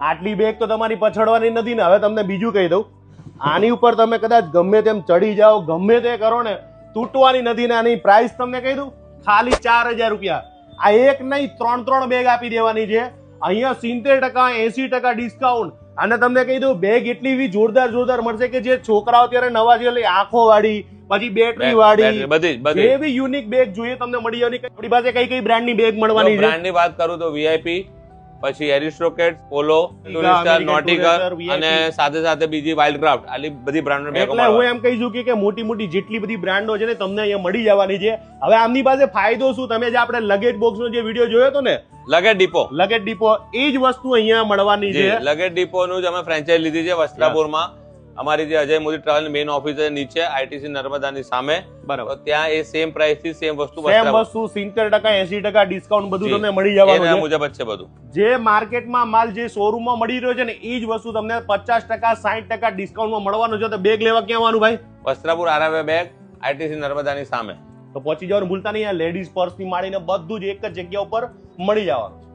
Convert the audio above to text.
આટલી બેગ તો તમારી પછડવાની નથી ને. હવે તમને બીજું કહી દઉં. આની ઉપર તમે કદાચ ગમે તેમ ચડી જાઓ ગમે તે કરો ને તૂટવાની નથી ને આની પ્રાઇસ તમને કહી દઉં. ખાલી ચાર હજાર રૂપિયા. આ એક નહીં ત્રણ ત્રણ બેગ આપી દેવાની છે. અહીંયા સિત્તેર ટકા એસી ટકા ડિસ્કાઉન્ટ અને તમને કહી દઉં બેગ એટલી એવી જોરદાર જોરદાર મળશે કે જે છોકરાઓ અત્યારે નવા છે આંખો વાળી પછી બેટરી વાળી બધી બી યુનિક બેગ જોઈએ તમને મળી જવાની આપણી પાસે કઈ કઈ બ્રાન્ડની બેગ મળવાની છે? બ્રાન્ડની વાત કરું તો વીઆઈપી પછી એરિસ્ટોકેટ પોલો ટુરિસ્ટર નોટિકર અને સાથે સાથે બીજી વાઇલ્ડક્રાફ્ટ આલી બધી બ્રાન્ડ એટલે હું એમ કહી છું કે- મોટી મોટી જેટલી બધી બ્રાન્ડો છે ને તમને અહીંયા મળી જવાની છે. હવે આમની પાસે ફાયદો શું? તમે જે આપણે લગેજ બોક્સ નો જે વીડિયો જોયો હતો ને લગેજ ડીપો લગેજ ડીપો એ જ વસ્તુ અહીંયા મળવાની છે. લગેજ ડીપો નું જ અમે ફ્રેન્ચાઇઝ લીધી છે વસ્ત્રાપુરમાં. અમારી જે Ajay Modi travel main office છે નીચે આઈટીસી નર્મદાની સામે. બરાબર. ત્યાં એ સેમ પ્રાઇસથી સેમ વસ્તુ સેમ વસ્તુ સિત્તેર ટકા એસી ટકા ડિસ્કાઉન્ટ બધું તમને મળી જવાનું મુજબ જ છે બધું. જે માર્કેટમાં માલ જે શોરૂમમાં મળી રહ્યો છે ને એ જ વસ્તુ તમને પચાસ ટકા સાઠ ટકા ડિસ્કાઉન્ટમાં મળવાનું છે. તો બેગ લેવા ક્યાં આવવાનું ભાઈ? વસ્ત્રાપુર આરાવે બેગ આઈટીસી નર્મદાની સામે. તો પહોંચી જવાનું ભૂલતા નહીં. લેડીઝ પર્સથી માંડીને બધું જ એક જ જગ્યા ઉપર મળી જવાનું.